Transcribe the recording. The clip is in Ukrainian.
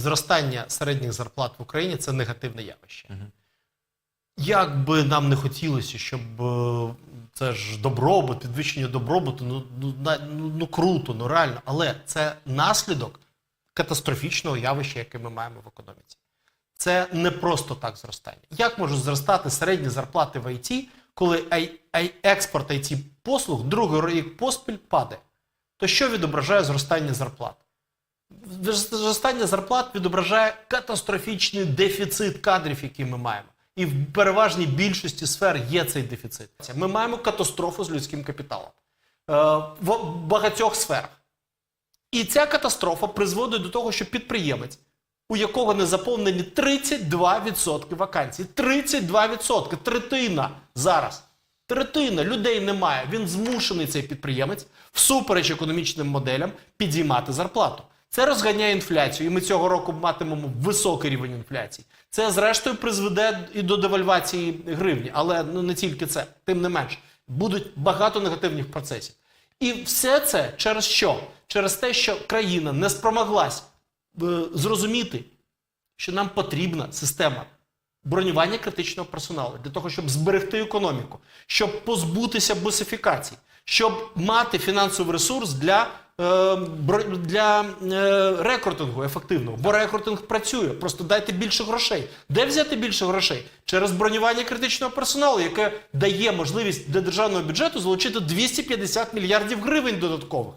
зростання середніх зарплат в Україні це негативне явище. Як би нам не хотілося, щоб е, це ж добробут, підвищення добробуту, ну, ну, ну, ну круто, ну реально, але це наслідок катастрофічного явища, яке ми маємо в економіці. Це не просто так зростання. Як можуть зростати середні зарплати в ІТ, коли експорт it послуг другий рік поспіль падає? То що відображає зростання зарплат? Зростання зарплат відображає катастрофічний дефіцит кадрів, який ми маємо. І в переважній більшості сфер є цей дефіцит. Ми маємо катастрофу з людським капіталом е, в багатьох сферах. І ця катастрофа призводить до того, що підприємець, у якого не заповнені 32% вакансій, 32%, третина зараз. Третина людей немає. Він змушений цей підприємець всупереч економічним моделям підіймати зарплату. Це розганяє інфляцію, і ми цього року матимемо високий рівень інфляції. Це, зрештою, призведе і до девальвації гривні, але ну не тільки це, тим не менш, будуть багато негативних процесів. І все це через що? Через те, що країна не спромоглась е, зрозуміти, що нам потрібна система бронювання критичного персоналу для того, щоб зберегти економіку, щоб позбутися бусифікацій, щоб мати фінансовий ресурс для, для е, рекрутингу ефективного. Бо рекрутинг працює. Просто дайте більше грошей. Де взяти більше грошей? Через бронювання критичного персоналу, яке дає можливість для державного бюджету залучити 250 мільярдів гривень додаткових.